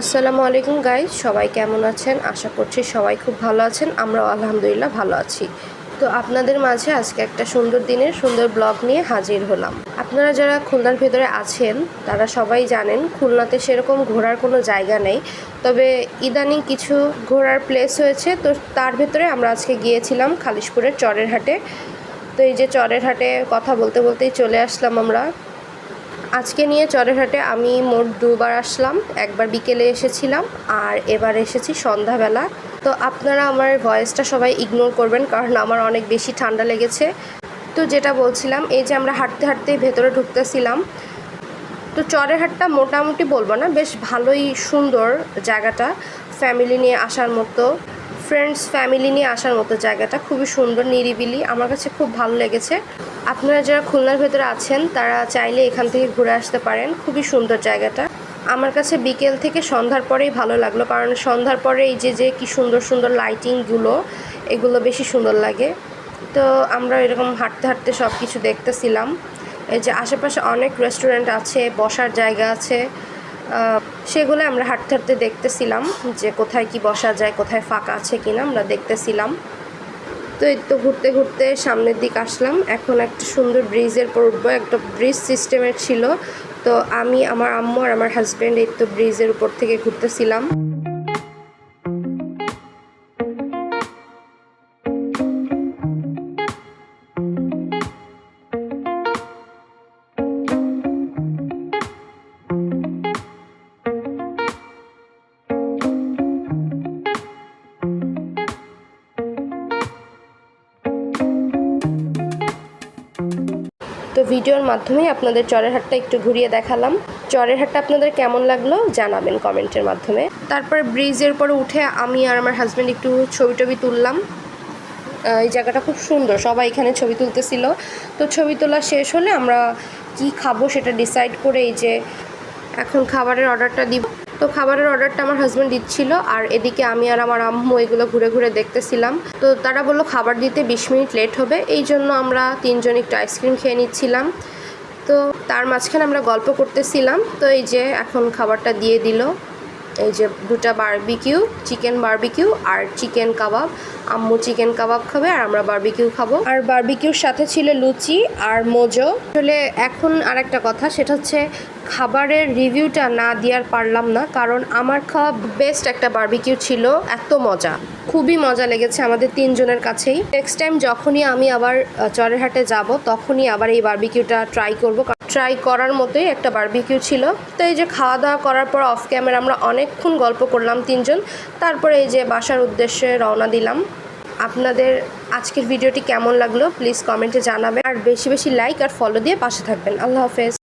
আসসালামু আলাইকুম গাইজ সবাই কেমন আছেন? আশা করছি সবাই খুব ভালো আছেন, আমরাও আলহামদুলিল্লাহ ভালো আছি। তো আপনাদের মাঝে আজকে একটা সুন্দর দিনের, সুন্দর ব্লগ নিয়ে হাজির হলাম। আপনারা যারা খুলনার ভেতরে আছেন, তারা সবাই জানেন, খুলনাতে সেরকম ঘোরার কোনো জায়গা নেই। তবে ইদানিং কিছু ঘোরার প্লেস হয়েছে, তো তার ভেতরে আমরা আজকে গিয়েছিলাম খালিশপুরের চরের হাটে। তো এই যে চরের হাটে কথা বলতে বলতেই চলে আসলাম আমরা। আজকে নিয়ে চরেরহাটে আমি মোট দুবার আসলাম, একবার বিকেলে এসেছিলাম আর এবার এসেছি সন্ধ্যাবেলা। তো আপনারা আমার ভয়েসটা সবাই ইগনোর করবেন কারণ আমার অনেক বেশি ঠান্ডা লেগেছে। তো যেটা বলছিলাম, এই যে আমরা হাঁটতে হাঁটতে ভেতরে ঢুকতেছিলাম। তো চরের হাটটা মোটামুটি বলব না, বেশ ভালোই সুন্দর জায়গাটা ফ্যামিলি নিয়ে আসার মতো ফ্রেন্ডস ফ্যামিলি নিয়ে আসার মতো জায়গাটা, খুবই সুন্দর, নিরিবিলি, আমার কাছে খুব ভালো লেগেছে। আপনারা যারা খুলনার ভেতরে আছেন, তারা চাইলে এখান থেকে ঘুরে আসতে পারেন। খুবই সুন্দর জায়গাটা। আমার কাছে বিকেল থেকে সন্ধ্যার পরেই ভালো লাগল, কারণ সন্ধ্যার পরে এই যে যে কি সুন্দর সুন্দর লাইটিংগুলো এগুলো বেশি সুন্দর লাগে। তো আমরা এরকম হাঁটতে হাঁটতে সব কিছু দেখতেছিলাম। এই যে আশেপাশে অনেক রেস্টুরেন্ট আছে, বসার জায়গা আছে। সেগুলো আমরা হাঁটতে হাঁটতে দেখতেছিলাম যে কোথায় কি বসা যায়, কোথায় ফাঁকা আছে কিনা আমরা দেখতেছিলাম। তো এই তো ঘুরতে ঘুরতে সামনের দিক আসলাম। এখন একটা সুন্দর ব্রিজের পর উঠবো। একটা ব্রিজ সিস্টেমের ছিল। তো আমি, আমার আম্মু আর আমার হাজব্যান্ড এই তো ব্রিজের উপর থেকে ঘুরতেছিলাম। তো ভিডিওর মাধ্যমেই আপনাদের চরের হাটটা একটু ঘুরিয়ে দেখালাম। চরের হাটটা আপনাদের কেমন লাগল জানাবেন কমেন্টের মাধ্যমে। তারপরে ব্রিজের পরে উঠে আমি আর আমার হাজব্যান্ড একটু ছবি টবি তুললাম এই জায়গাটা খুব সুন্দর, সবাই এখানে ছবি তুলতেছিল। তো ছবি তোলা শেষ হলে আমরা কি খাব সেটা ডিসাইড করে এই যে এখন খাবারের অর্ডারটা দিব। তো খাবারের অর্ডারটা আমার হাজব্যান্ড দিচ্ছিল, আর এদিকে আমি আর আমার আম্মু এগুলো ঘুরে ঘুরে দেখতেছিলাম। তো তারা বলল খাবার দিতে বিশ মিনিট লেট হবে, এই জন্য আমরা তিনজন একটু আইসক্রিম খেয়ে নিচ্ছিলাম। তো তার মাঝখানে আমরা গল্প করতেছিলাম, তো এই যে এখন খাবারটা দিয়ে দিল। এই যে দুটা বারবিকিউ চিকেন বারবিকিউ আর চিকেন কাবাব আম্মু চিকেন কাবাব খাবে আর আমরা বারবিকিউ খাব। আর বারবিকিউর সাথে ছিল লুচি আর মোজো। আসলে এখন আর একটা কথা, সেটা হচ্ছে খাবারের রিভিউটা না দেওয়ার পারলাম না, কারণ আমার খাওয়া বেস্ট একটা বারবিকিউ ছিল, এত মজা। খুবই মজা লেগেছে আমাদের তিনজনের কাছেই। নেক্সট টাইম যখনই আমি আবার চরেরহাটে যাব, তখনই আবার এই বারবিকিউটা ট্রাই করব ট্রাই করার মতোই একটা বারবিকিউ ছিল। তো এই যে খাওয়া দাওয়া করার পর অফ ক্যামেরা আমরা অনেকক্ষণ গল্প করলাম তিনজন। তারপরে এই যে বাসার উদ্দেশ্যে রওনা দিলাম। আপনাদের আজকের ভিডিওটি কেমন লাগল? প্লিজ কমেন্টে জানাবেন। আর বেশি বেশি লাইক আর ফলো দিয়ে পাশে থাকবেন। আল্লাহ হাফেজ।